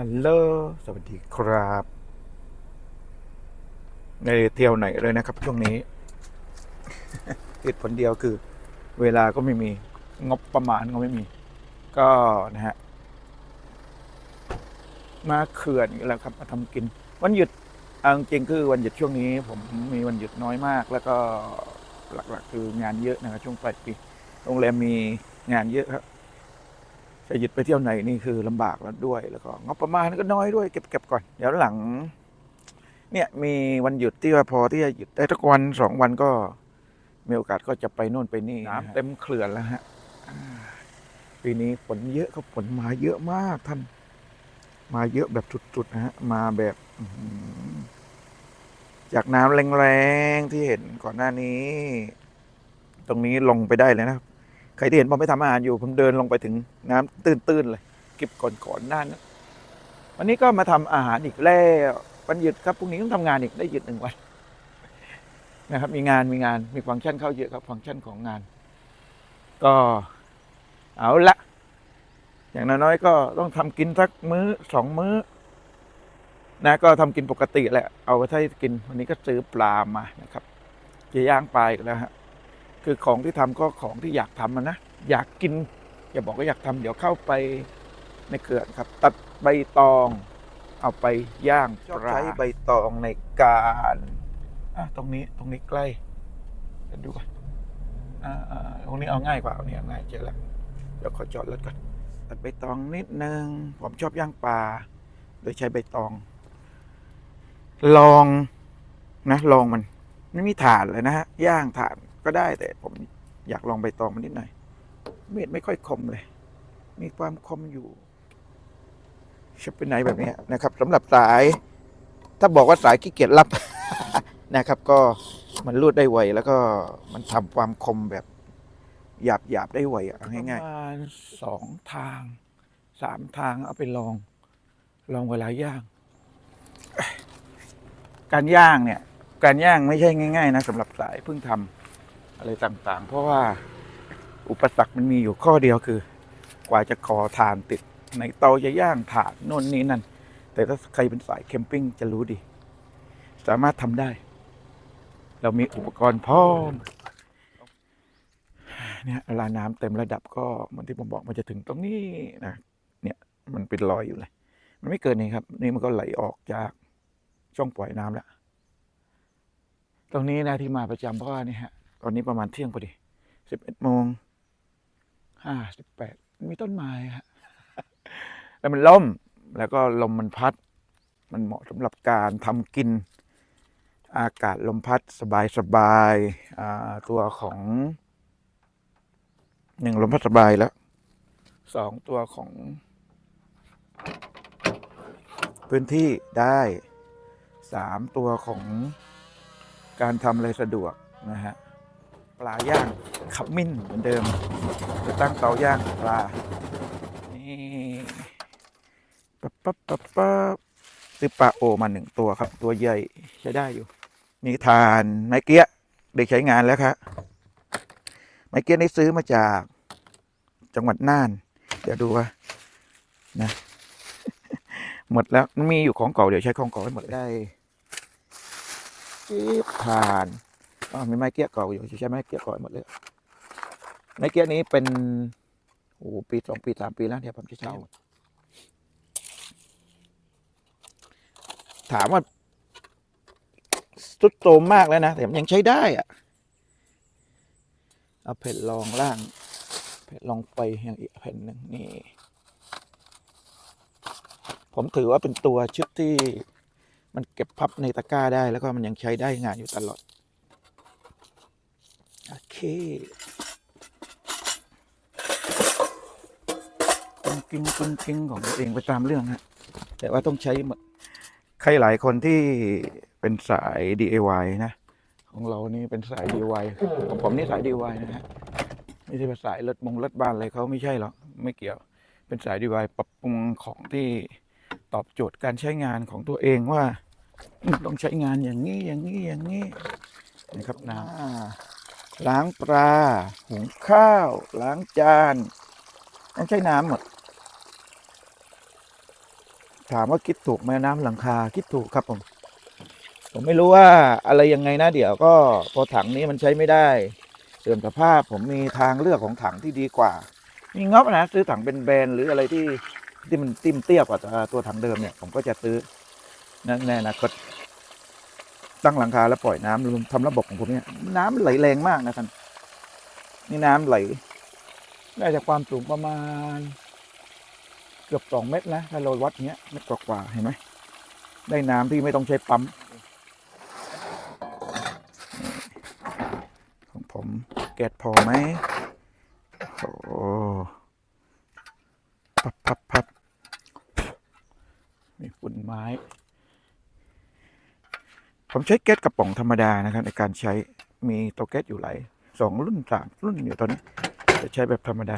ฮัลโหล สวัสดีครับในเที่ยวไหนเลยนะครับ ช่วงนี้เหตุผลเดียวคือ เวลาก็ไม่มี งบประมาณก็ไม่มี ก็นะฮะ มาเขื่อนอีกแล้วครับ มาทำกิน วันหยุดเอาจริงคือวันหยุดช่วงนี้ ผมมีวันหยุดน้อยมาก แล้วก็หลักๆ คืองานเยอะนะครับช่วงปลายปี โรงแรมมีงานเยอะครับ จะหยุดไปเที่ยวไหนนี่คือลำบากแล้วด้วยแล้วก็งบประมาณก็น้อยด้วยเก็บเก็บก่อนเดี๋ยวหลัง เนี่ยมีวันหยุดที่ว่าพอที่จะหยุดได้ทุกวันสองวันก็มีโอกาสก็จะไปโน่นไปนี่น้ำเต็มเขื่อนแล้วฮะอ่าปีนี้ฝนเยอะครับฝนมาเยอะมากท่าน มาเยอะแบบสุดๆนะฮะมาแบบอื้อหือจากน้ำแรงๆที่เห็นก่อนหน้านี้ ตรงนี้ลงไปได้เลยนะครับ ใครที่เห็นผมไปทำอาหารอยู่ผมเดินลงไปถึงน้ำตื้นๆเลย เก็บก่อนก่อนๆหน้านั้นวันนี้ก็มาทำอาหารอีกแล้ววันหยุดครับพรุ่งนี้ต้องทำงานอีกได้หยุดหนึ่งวันนะครับ มีงานมีงานมีฟังก์ชันเข้าเยอะครับฟังก์ชันของงาน ก็เอาละอย่างน้อยๆก็ต้องทำกินสักมื้อสองมื้อ นะก็ทำกินปกติแหละ เอาไปให้กินวันนี้ก็ซื้อปลามานะครับจะย่างปลาอีกแล้วฮะ คือของที่ทำก็ของที่อยากทำอะนะ อยากกิน อย่าบอกว่าอยากทำเดี๋ยวเข้าไปในเขื่อนครับ ตัดใบตองเอาไปย่างชอบใช้ใบตองในการอะตรงนี้ตรงนี้ใกล้เดี๋ยวดูก่อนอ่าอ่าตรงนี้เอาง่ายกว่าเอาเนี่ยง่ายเจอแล้วเดี๋ยวขอจอดรถก่อนตัดใบตองนิดนึงผมชอบย่างปลาโดยใช้ใบตอง ลองนะลองมันไม่มีถ่านเลยนะฮะย่างถ่าน ก็ได้แต่ผมอยากลองใบตองมันนิดหน่อย มีดไม่ค่อยคมเลย มีความคมอยู่ชอบเป็นไหนแบบนี้นะครับสำหรับสาย ถ้าบอกว่าสายขี้เกียจรับนะครับ ก็มันรูดได้ไว แล้วก็มันทำความคมแบบหยาบหยาบได้ไวอะเอาง่ายๆสองทางสามทางเอาไปลอง ลองเวลาย่าง การย่างเนี่ย การย่างไม่ใช่ง่าย ๆ นะสำหรับสายเพิ่งทำ อะไรต่างๆ เพราะว่าอุปสรรคมันมีอยู่ข้อเดียวคือ กว่าจะขอถ่านติด ในเตาจะย่างถ่านโน่นนี่นั่น แต่ถ้าใครเป็นสายแคมปิ้งจะรู้ดี สามารถทำได้ เรามีอุปกรณ์พร้อมเนี่ยเวลาน้ำเต็มระดับก็เหมือนที่ผมบอกมันจะถึงตรงนี้นะเนี่ยมันเป็นรอยอยู่เลย มันไม่เกินนี้ครับ นี่มันก็ไหลออกจากช่องปล่อยน้ำแล้ว ตรงนี้นะที่มาประจำเพราะว่านี่ฮะ ตอนนี้ประมาณเที่ยงพอดีสิบเอ็ดโมงห้าสิบแปดมีต้นไม้ฮะแล้วมันล่มแล้วก็ลมมันพัด มันเหมาะสำหรับการทำกิน อากาศลมพัดสบายสบายๆตัวของหนึ่งลมพัดสบายแล้วสองตัวของ พื้นที่ได้สามตัวของการทำอะไรสะดวกนะฮะ ลาย่างขมิ้นเหมือนเดิมจะตั้งเตาย่างปลา นี่ปั๊บปั๊บปั๊บปั๊บซื้อปลาโอมาหนึ่งตัวครับ ตัวใหญ่ใช้ได้อยู่ มีทานไม้เกี้ยได้ใช้งานแล้วครับไม้เกี้ยนี่ซื้อมาจากจังหวัดน่าน เดี๋ยวดูว่านะหมดแล้วมันมีอยู่ของเก่าเดี๋ยวใช้ของเก่าให้หมดได้ผ่าน อ๋อมีไม้เกี้ยเก่าอยู่ใช้ไม้เกี้ยก่าให้หมดเลยไม้เกี้ยนี้เป็นโอ้ปีสองปีสามปีแล้วเนี่ยผมจะใช้หมดถามว่าสุดโทรมมากแล้วนะแต่มันยังใช้ได้อะเอาแผ่นรองล่างแผ่นรองไปอย่างอีกแผ่นหนึ่งนี่ ผมถือว่าเป็นตัวชุดที่มันเก็บพับในตะกร้าได้แล้วก็มันยังใช้ได้งานอยู่ตลอด โอเคกุ้งกิ้งกุ้งกิ้งของตัวเองไปตามเรื่องฮะแต่ว่าต้องใช้ใครหลายคนที่เป็นสาย DIY นะ ของเรานี่เป็นสาย DIY ของผมนี่สาย DIY นะฮะไม่ใช่เป็นสายรถมงรถบ้านอะไรเขาไม่ใช่หรอกไม่เกี่ยว เป็นสาย DIY ปรับปรุงของที่ตอบโจทย์การใช้งานของตัวเองว่า ต้องใช้งานอย่างนี้อย่างนี้อย่างนี้นะครับนะ ล้างปลา หุงข้าว ล้างจานต้องใช้น้ำหมด ถามว่าคิดถูกไหมน้ำหลังคาคิดถูกครับผม ผมไม่รู้ว่าอะไรยังไงนะเดี๋ยวก็พอถังนี้มันใช้ไม่ได้เสื่อมสภาพผมมีทางเลือกของถังที่ดีกว่า มีงบนะซื้อถังเป็นแบรนด์หรืออะไรที่ที่มันติ้มเตี้ยกว่าตัวถังเดิมเนี่ย ผมก็จะซื้อนั่นแน่นะก็ตั้ ตั้งหลังคาแล้วปล่อยน้ำทำระบบของผมเนี่ยน้ำไหลแรงมากนะท่านนี่น้ำไหลได้จากความสูงประมาณ เกือบสองเมตรนะถ้าเราวัดเนี้ยเมตรกว่าเห็นไหมได้น้ำที่ไม่ต้องใช้ปั๊มของผมแกดพอไหมโอ้พับพับพับมีฝุ่นไม้ ผมใช้แก๊สกระป๋องธรรมดานะครับในการใช้มีเตาแก๊สอยู่หลายสองรุ่นสามรุ่นอยู่ตอนนี้จะใช้แบบธรรมดา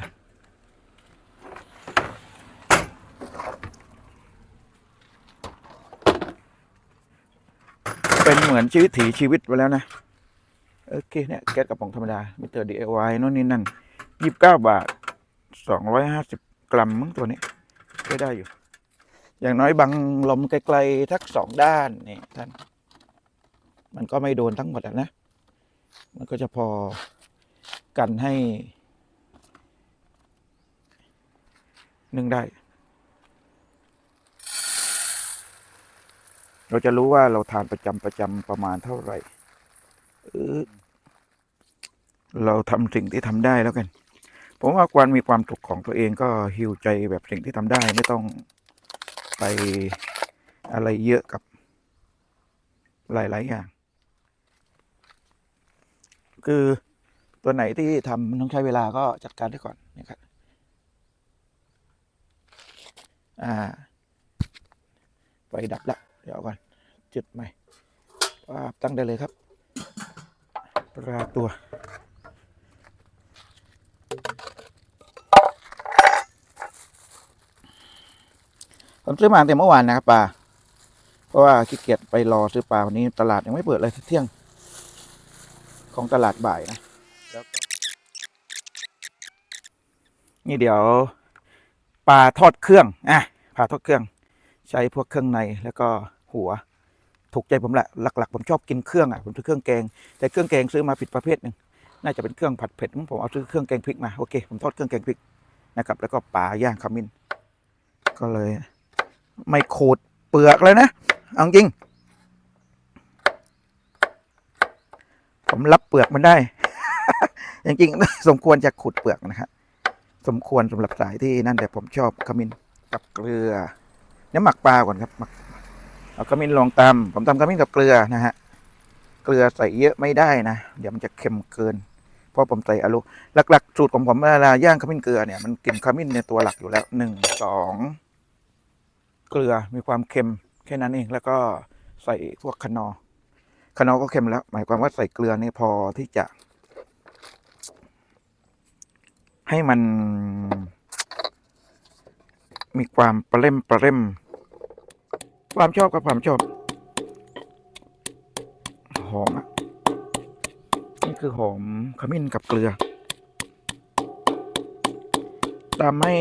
เป็นเหมือนชีวิตถีชีวิตไปแล้วนะ โอเคเนี่ยแก๊สกระป๋องธรรมดามิเตอร์ DIY โน่นนี่นั่นยี่สิบเก้าบาทสองร้อยห้าสิบกรัมมั้งตัวนี้ก็ได้อยู่ อย่างน้อยบังลมไกลๆทักสองด้านนี่ท่าน มันก็ไม่โดนทั้งหมดนะ มันก็จะพอกันให้นึ่งได้ เราจะรู้ว่าเราทานประจำประจำประมาณเท่าไหร่เออเราทำสิ่งที่ทำได้แล้วกัน ผมว่าควรมีความสุขของตัวเองก็ฮิวใจแบบสิ่งที่ทำได้ไม่ต้องไปอะไรเยอะกับหลาย ๆ อย่าง คือตัวไหนที่ทำมันต้องใช้เวลาก็จัดการได้ก่อนนะครับอ่าไฟดับละเดี๋ยวก่อนจุดใหม่ว่าบตั้งได้เลยครับปลาตัวผมซื้อมาแต่เมื่อวานนะครับปลาเพราะว่าขี้เกียจไปรอซื้อปลาวันนี้ตลาดยังไม่เปิดเลยเที่ยง ของตลาดบ่ายนะแล้วก็นี่เดี๋ยวปลาทอดเครื่องอะปลาทอดเครื่อง ใช้พวกเครื่องในแล้วก็หัว ถูกใจผมแหละหลัก ๆ ผมชอบกินเครื่องอะผมซื้อเครื่องแกง แต่เครื่องแกงซื้อมาผิดประเภทหนึ่งน่าจะเป็นเครื่องผัดเผ็ดผมเอาซื้อเครื่องแกงพริกมาโอเคผมทอดเครื่องแกงพริกนะครับแล้วก็ปลาย่างขมิ้นก็เลย ไม่ขูดเปลือกเลยนะเอาจริง ผมรับเปลือกมันได้ จริงๆ สมควรจะขุดเปลือกนะฮะสมควรสำหรับสายที่นั่นแต่ผมชอบขมิ้นกับเกลือเนี่ยหมักปลาก่อนครับหมักเอาขมิ้นลองตำผมตำขมิ้นกับเกลือนะฮะเกลือใส่เยอะไม่ได้นะเดี๋ยวมันจะเค็มเกิน เพราะผมใส่อะลูหลักๆสูตรของผมเวลาย่างขมิ้นเกลือเนี่ยมันกลิ่นขมิ้นในตัวหลักอยู่แล้วหนึ่งสองเกลือมีความเค็มแค่นั้นเองแล้วก็ใส่พวกคนอ ร์คนอร์ก็เค็มแล้ว หมายความว่าใส่เกลือนี่พอที่จะ ให้มัน มีความประเล่มประเล่ม ความชอบกับความชอบหอมอะนี่คือหอมขมิ้นกับเกลือตามไม่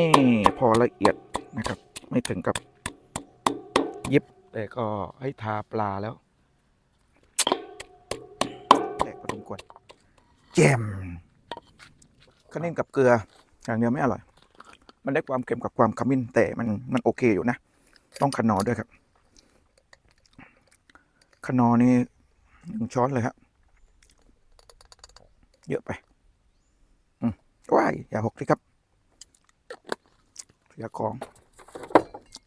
พอละเอียดนะครับ ไม่ถึงกับยิบแต่ก็ให้ทาปลาแล้วแต กพอสมควรแจมขมิ้นกับเกลืออย่างเดียวไม่อร่อย มันได้ความเค็มกับความขมิ้นแต่มันมันโอเคอยู่นะ ต้องขนอด้วยครับ ขนอนี่หนึ่งช้อนเลยครับเยอะไปอืมว้ายอย่าหกสิครับเสียของ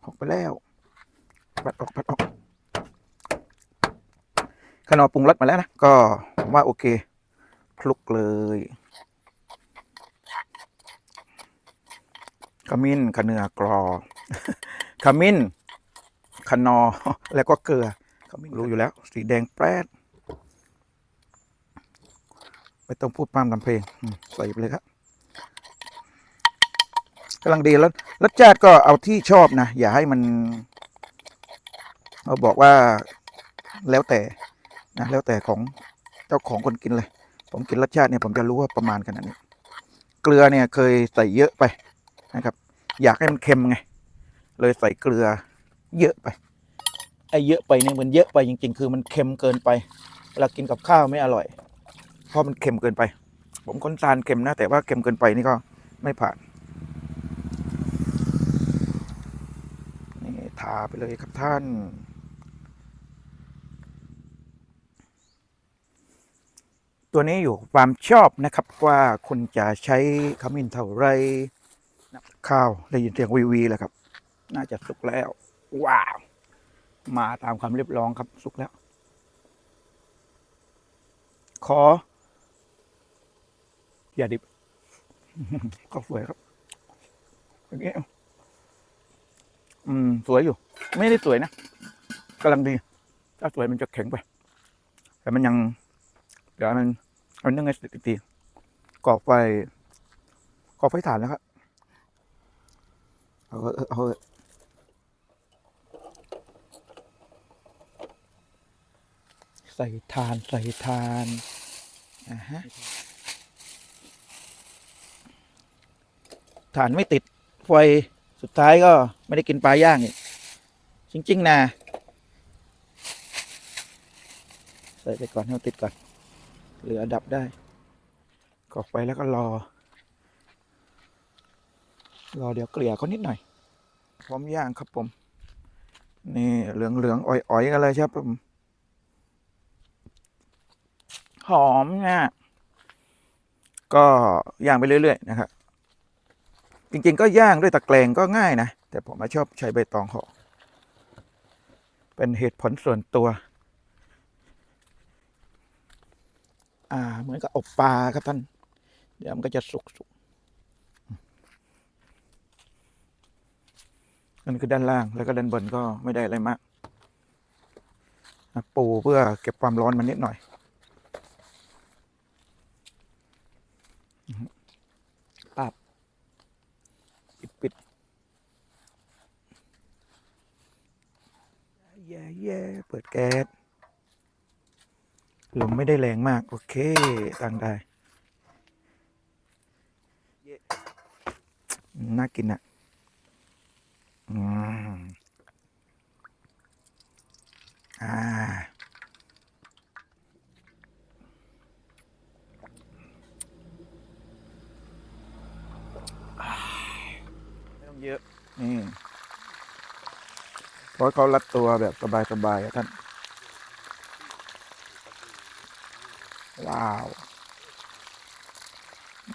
หกไปแล้ว ปัดออกปัดออก ขนอปรุงรสมาแล้วนะ ก็ผมว่าโอเคคลุกเลยขมิ้นขเนือกรอขมิ้นขนอ แล้วก็เกลือขมิ้นรู้อยู่แล้ว สีแดงแปรดไม่ต้องพูดพร่ำทำเพลงอืมใส่ไปเลยครับกำลังดีแล้วรสชาติก็เอาที่ชอบนะ อย่าให้มัน เราบอกว่าแล้วแต่ นะแล้วแต่ของเจ้าของคนกินเลย ผมกินรสชาติเนี่ยผมจะรู้ว่าประมาณขนาดนี้ เกลือเนี่ยเคยใส่เยอะไปนะครับ อยากให้มันเค็มไง เลยใส่เกลือเยอะไปไอ้เยอะไปเนี่ยมันเยอะไปจริง ๆ คือมันเค็มเกินไปเวลากินกับข้าวไม่อร่อย เพราะมันเค็มเกินไป ผมคนทานเค็มนะ แต่ว่าเค็มเกินไปนี่ก็ไม่ผ่านนี่ทาไปเลยครับท่าน ตัวนี้อยู่ความชอบนะครับว่าคุณจะใช้ขมิ้นเท่าไรนะข้าวได้ยินเสียงวีวีแล้วครับ น่าจะสุกแล้ว ว้าว มาตามความเรียบร้องครับสุกแล้ว ขอ อย่าดิบก็สวยครับอย่างเงี้ยอืม สวยอยู่ ไม่ได้สวยนะกำลังดี ถ้าสวยมันจะแข็งไป แต่มันยัง เดี๋ยวมัน มันนึ่งให้เสร็จอีกทีก่อไฟก่อไฟถ่านแล้วครับเอาเอาเอใส่ทานใส่ทานอ่าฮะฐานไม่ติดไฟสุดท้ายก็ไม่ได้กินปลาย่างอีกจริง ๆนะใส่ไปก่อนให้มันติดก่อน เหลือดับได้กอกไปแล้วก็รอ รอเดี๋ยวเกลี่ยเขานิดหน่อย พร้อมย่างครับผม นี่เหลืองเหลืองๆอ่อยๆกันเลยครับผม หอมเนี่ยก็ย่างไปเรื่อย ๆ นะครับ จริงๆ ก็ย่างด้วยตะแกรงก็ง่ายนะ แต่ผมมาชอบใช้ใบตองห่อเป็นเหตุผลส่วนตัว อ่า เหมือนกับอบปลาครับท่าน เดี๋ยวมันก็จะสุกสุกนั่นคือด้านล่างแล้วก็ด้านบนก็ไม่ได้อะไรมากอะปูเพื่อเก็บความร้อนมันนิดหน่อยอื้อหือปาบปิดปิดแย่แย่เปิดแก๊ส ลมไม่ได้แรงมาก โอเค ตั้งได้อืมน่ากินอะอืมอ่าไม่ต้องเยอะ นี่เพราะเขารัดตัวแบบสบายๆท่าน ว้าว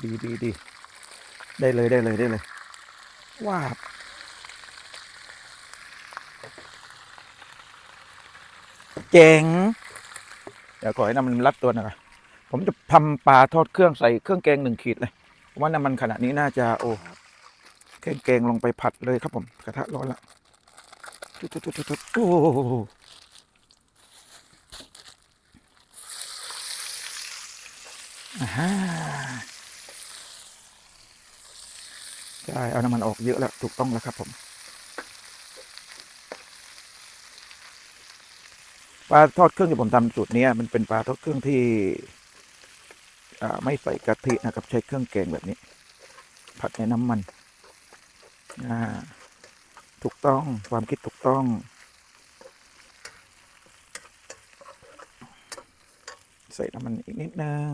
ดีดีดีได้เลยได้เลยได้เลย ว้าวเจ๋งเดี๋ยวขอให้น้ำมันรัดตัวหน่อยผมจะทำปลาทอดเครื่องใส่เครื่องแกงหนึ่งขีดเลยว่าน้ำมันขนาดนี้น่าจะโอ้เครื่องแกงลงไปผัดเลยครับผม กระทะร้อนละตุ๊ดตุ๊ดตุ๊ดตุ๊ดโอ้ โหอ่าใช่เอาน้ำมันออกเยอะแล้ว ถูกต้องแล้วครับผมปลาทอดเครื่องที่ผมทำสูตรนี้มันเป็นปลาทอดเครื่องที่ไม่ใส่กะทินะครับ ใช้เครื่องแกงแบบนี้ ผัดในน้ำมันถูกต้องความคิดถูกต้อง ใส่น้ำมันอีกนิดนึง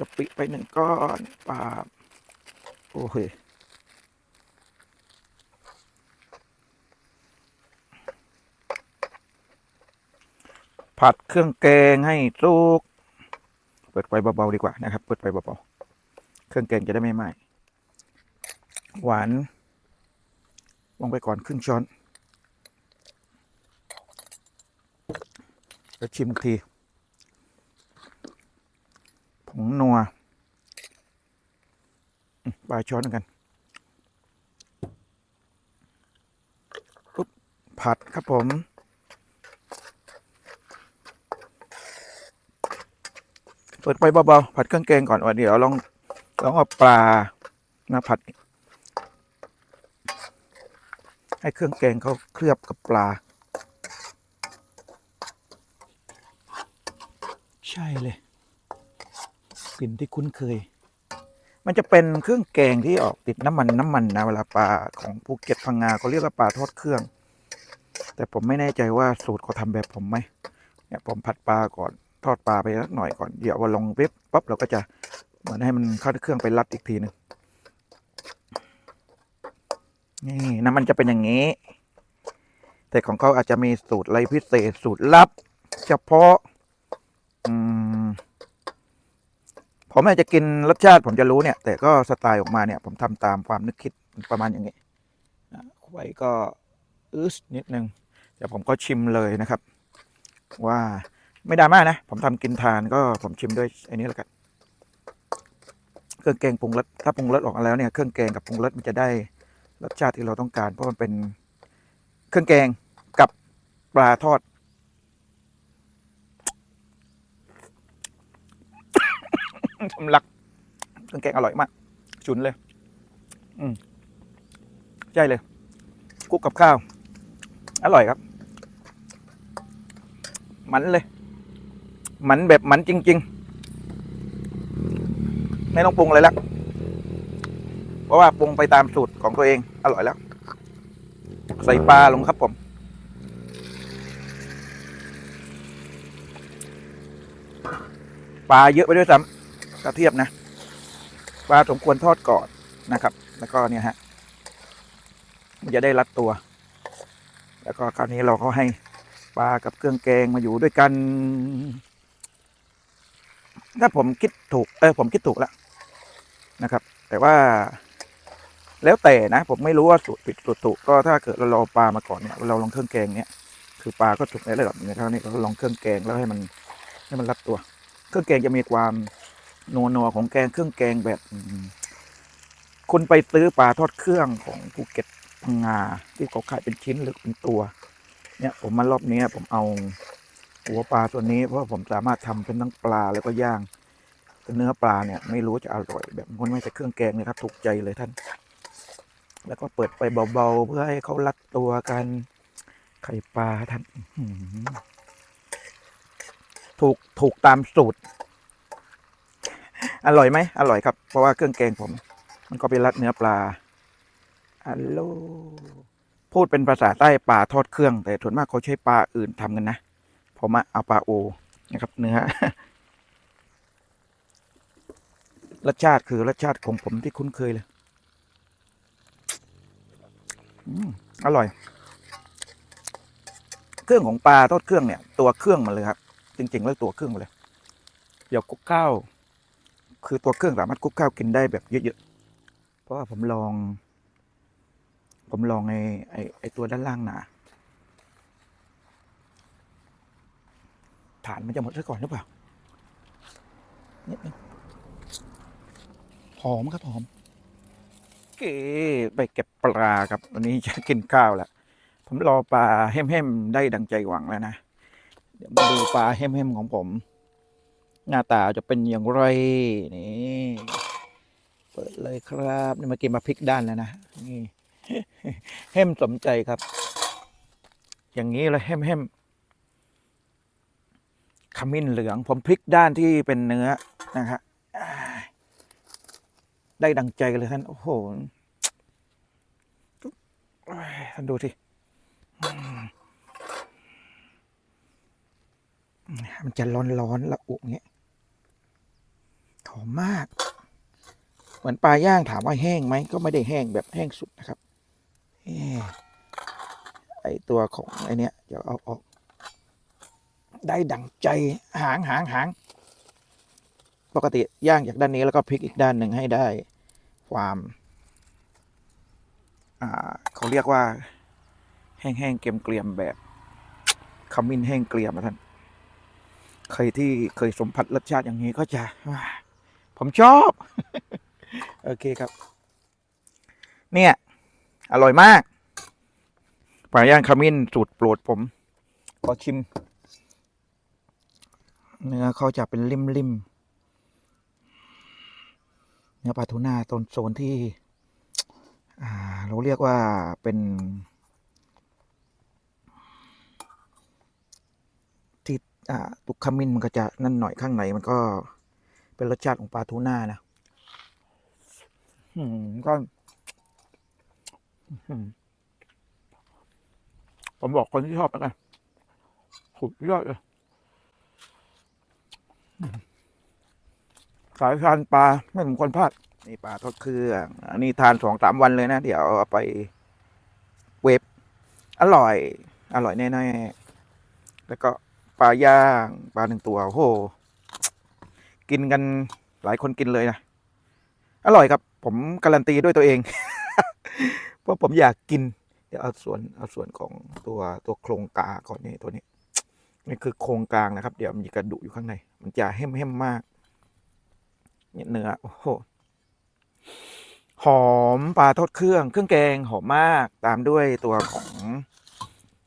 กะปิไปหนึ่งก้อนปาบโอเคผัดเครื่องแกงให้สุก เปิดไฟเบาๆดีกว่านะครับ เปิดไฟเบาๆ เครื่องแกงจะได้ไม่ไหม้ หวาน ลงไปก่อนครึ่งช้อน แล้วชิมที ผงนัวปลาช้อนเหมือนกันปุ๊บผัดครับผม เปิดไปเบาๆผัดเครื่องแกงก่อนว่าเดี๋ยวลองลองเอาปลามาผัด ให้เครื่องแกงเขาเคลือบกับปลา ใช่เลย กลิ่นที่คุ้นเคย มันจะเป็นเครื่องแกงที่ออกติดน้ำมันน้ำมันนะเวลาปลาของภูเก็ตพังงาเขาเรียกว่าปลาทอดเครื่อง แต่ผมไม่แน่ใจว่าสูตรเขาทำแบบผมไหมเนี่ยผมผัดปลาก่อนทอดปลาไปสักหน่อยก่อนเดี๋ยวว่าลงเว็บปั๊บเราก็จะเหมือนให้มันเข้าเครื่องไปรัดอีกทีหนึงนี่น้ำมันจะเป็นอย่างนี้ แต่ของเขาอาจจะมีสูตรอะไรพิเศษสูตรลับ เฉพาะ อืม ผมอาจจะกินรสชาติผมจะรู้เนี่ย แต่ก็สไตล์ออกมาเนี่ย ผมทำตามความนึกคิดประมาณอย่างนี้นะไว้ก็อึสนิดนึงเดี๋ยวผมก็ชิมเลยนะครับ ว่าไม่ดราม่านะ ผมทำกินทานก็ผมชิมด้วยไอ้นี้แล้วกันเครื่องแกงปรุงรสถ้าปรุงรสออกมาแล้วเนี่ยเครื่องแกงกับปรุงรสมันจะได้รสชาติที่เราต้องการ เพราะมันเป็นเครื่องแกงกับปลาทอด สำลักเครื่องแกงอร่อยมาก ฉุนเลย อืมใช่เลยคุกกับข้าว อร่อยครับ มันเลย มันแบบมันจริง ๆ ไม่ต้องปรุงอะไรแล้วเพราะว่าปรุงไปตามสูตรของตัวเอง อร่อยแล้ว ใส่ปลาลงครับผมปลาเยอะไปด้วยซ้ำ กระเทียบนะปลาสมควรทอดก่อนนะครับ แล้วก็เนี่ยฮะมันจะได้รัดตัว แล้วก็คราวนี้เราก็ให้ปลากับเครื่องแกงมาอยู่ด้วยกัน ถ้าผมคิดถูก เออผมคิดถูกแล้วนะครับ แต่ว่าแล้วแต่นะ ผมไม่รู้ว่าสูตรผิดสูตรถูกก็ถ้าเกิดเรารอปลามาก่อนเนี่ยเราลองเครื่องแกงเนี่ยคือปลาก็ถูกในระดับนึงนะครับนี่เราลองเครื่องแกงแล้วให้มันให้มันรัดตัว เครื่องแกงจะมีความ นัวนัวของแกงเครื่องแกงแบบคุณไปซื้อปลาทอดเครื่องของภูเก็ตพังงาที่เขาขายเป็นชิ้นหรือเป็นตัว เนี่ยผมมารอบนี้ผมเอาหัวปลาตัวนี้เพราะผมสามารถทำเป็นทั้งปลาแล้วก็ย่างเนื้อปลาเนี่ยไม่รู้จะอร่อย แบบคนไม่ใช่เครื่องแกงนะครับถูกใจเลยท่าน แล้วก็เปิดไปเบาๆเพื่อให้เขารัดตัวกันไข่ปลาท่านถูกถูกตามสูตร อร่อยไหมอร่อยครับ เพราะว่าเครื่องแกงผม มันก็ไปรัดเนื้อปลาอัลโลพูดเป็นภาษาใต้ปลาทอดเครื่อง แต่ส่วนมากเขาใช้ปลาอื่นทำกันนะผมเอาปลาโอนะครับเนื้อรสชาติคือรสชาติของผมที่คุ้นเคยเลยอืมอร่อย เครื่องของปลาทอดเครื่องเนี่ย ตัวเครื่องมันเลยครับ จริง ๆ แล้วตัวเครื่องมันเลย เดี๋ยวคลุกข้าว คือตัวเครื่องสามารถคลุกข้าวกินได้แบบเยอะๆ เพราะว่าผมลอง ผมลองไอ้ไอ้ไอ้ตัวด้านล่างหนาฐานมันจะหมดซะก่อนหรือเปล่านิดนึงหอมครับหอม เก๋ไปเก็บปลาครับ วันนี้จะกินข้าวแล้วผมรอปลาแห้มๆได้ดังใจหวังแล้วนะ เดี๋ยวมาดูปลาแห้มๆของผม หน้าตาจะเป็นอย่างไรนี่เปิดเลยครับนี่เมื่อกี้มาพลิกด้านแล้วนะนี่แห้มสมใจครับ อย่างนี้เลยแห้มแห้มขมิ้นเหลือง ผมพลิกด้านที่เป็นเนื้อนะครับได้ดังใจเลยท่านโอ้โหท่านดูสิมมันจะร้อนๆละอุเงี้ย หอมมาก เหมือนปลาย่างถามว่าแห้งไหมก็ไม่ได้แห้งแบบแห้งสุดนะครับอไอตัวของไอเนี้ยเดี๋ยวเอาออก ได้ดังใจหางหางหางปกติย่างจากด้านนี้แล้วก็พลิกอีกด้านหนึ่งให้ได้ความเขาเรียกว่า แห้งๆเกรียมๆแบบขมิ้นแห้งเกรียมอะท่านใครที่เคยสัมผัสรสชาติอย่างนี้ก็จะ ผมชอบ โอเคครับ เนี่ย อร่อยมากปลาย่างขมิ้นสูตรโปรดผม ขอชิม เนื้อเขาจะเป็นริมๆเนื้อปลาทูน่าตนโซนที่ เราเรียกว่าเป็น ที่ตุกขมิ้นมันก็จะนั่นหน่อยข้างในมันก็ เป็นรสชาติของปลาทูน่านะก็ผมบอกคนที่ชอบแล้วกันสุดยอดเลยสายทานปลาไม่สมควรพลาดนี่ปลาทอดเครื่องอันนี้ทานสองสามวันเลยนะ เดี๋ยวเอาไปเวฟอร่อย อร่อยแน่ๆแล้วก็ปลาย่าง ปลาหนึ่งตัวโอ้โห กินกันหลายคนกินเลยนะ อร่อยครับ ผมการันตีด้วยตัวเอง เพราะผมอยากกิน เดี๋ยวเอาส่วนเอาส่วนของตัวตัวโครงกาก่อนนี่ตัวนี้นี่คือโครงกลางนะครับ เดี๋ยวมีกระดูกอยู่ข้างใน มันจะเข้มเข้มมากเนี่ยเนื้อโอ้โหหอมปลาทอดเครื่อง เครื่องแกงหอมมากตามด้วยตัวของ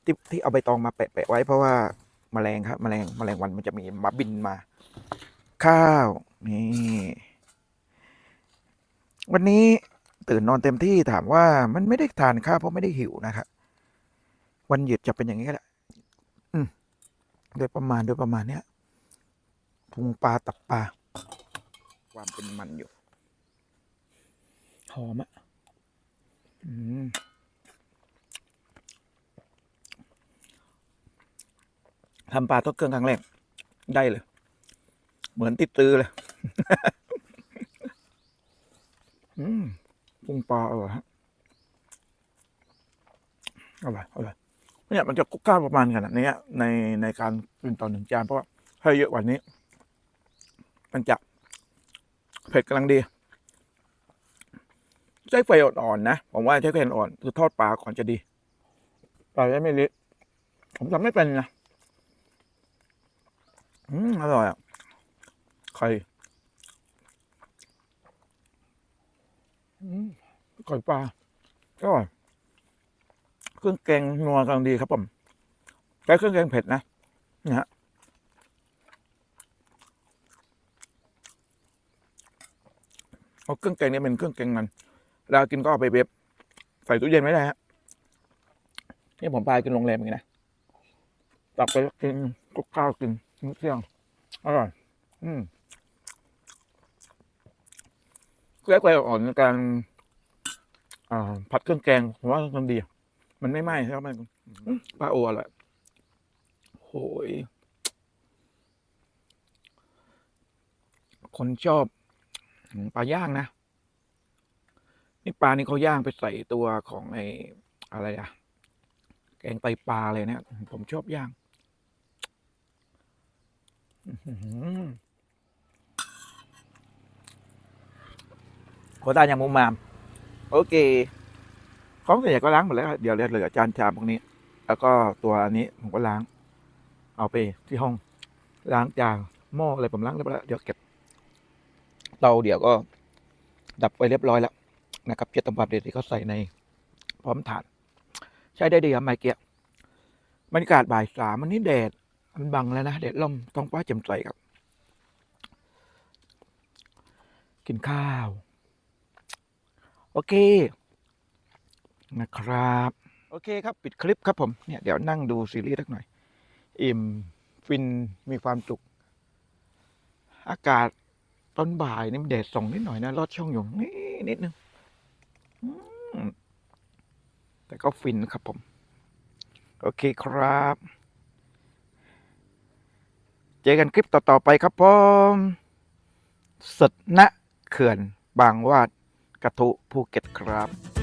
ที่ที่เอาใบตองมาแปะๆไว้เพราะว่าแมลงครับแมลงแมลงวันมันจะมีมาบินมา ข้าว นี่ วันนี้ตื่นนอนเต็มที่ถามว่ามันไม่ได้ทานข้าวเพราะไม่ได้หิวนะครับวันหยุดจะเป็นอย่างนี้ก็แหละอืมโดยประมาณโดยประมาณเนี้ยพุงปลาตับปลาความเป็นมันอยู่ หอมอะอืมทำปลาทอดเครื่องครั้งแรกได้เลย เหมือนติดตือเลย อืมปรุงปลาอร่อยฮะอร่อยอร่อยเนี่ยมันจะกุ๊กก้าประมาณขนาดนี้ในในการกินต่อหนึ่งจานเพราะว่าให้เยอะกว่านี้ มันจะเผ็ดกำลังดีใช้ไฟอ่อนๆนะผมว่าใช้ไฟอ่อนคือทอดปลาก่อนจะดีปลาจะไม่เละผมทำไม่เป็นนะอืมอร่อยอะ ไข่อืมไก่ปลาก็อร่อยเครื่องแกงนัวกำลังดีครับผมใช้เครื่องแกงเผ็ดนะนี่ฮะเอาเครื่องแกงนี้เป็นเครื่องแกงมันเวลากินก็เอาไปเวฟใส่ตู้เย็นไม่ได้ฮะนี่ผมไปกินโรงแรมอย่างนี้นะตักไปกินกุ๊กข้าวกินมื้อเที่ยงอร่อยอืม แรกไปอ่อนในการผัดเครื่องแกงผมว่ามันดี มันไม่ไหม้ใช่ไหมปลาโออร่อยโหยคนชอบปลาย่างนะ นี่ปลานี่เขาย่างไปใส่ตัวของไอ้อะไรอะแกงไตปลาเลยเนี่ยผมชอบย่าง อือหือ โคตายังมุมมาม โอเค ของส่วนใหญ่ก็ล้างหมดแล้ว เดี๋ยวเหลือจานชามพวกนี้ แล้วก็ตัวอันนี้ผมก็ล้าง เอาไปที่ห้อง ล้างจานหม้ออะไรผมล้างเรียบร้อยเดี๋ยวเก็บเตาเดี๋ยวก็ดับไว้เรียบร้อยแล้วนะครับเจ็ดตำรับเด็ดที่เขาใส่ในพร้อมถาดใช้ได้ดีครับไมเกียบรรยากาศบ่ายสามวันนี้แดดมันบังแล้วนะแดดล่มท้องฟ้าแจ่มใสครับ กินข้าว โอเค นะครับ โอเคครับปิดคลิปครับผม เนี่ยเดี๋ยวนั่งดูซีรีส์สักหน่อย อิ่มฟินมีความสุขอากาศตอนบ่ายนี่มันแดดส่องนิดหน่อยนะลอดช่องอยู่นี่นิดนึงแต่ก็ฟินครับผม โอเคครับ เจอกันคลิปต่อ ๆ ไปครับผมสดณเขื่อนบางวาด กระทุภูเก็ตครับ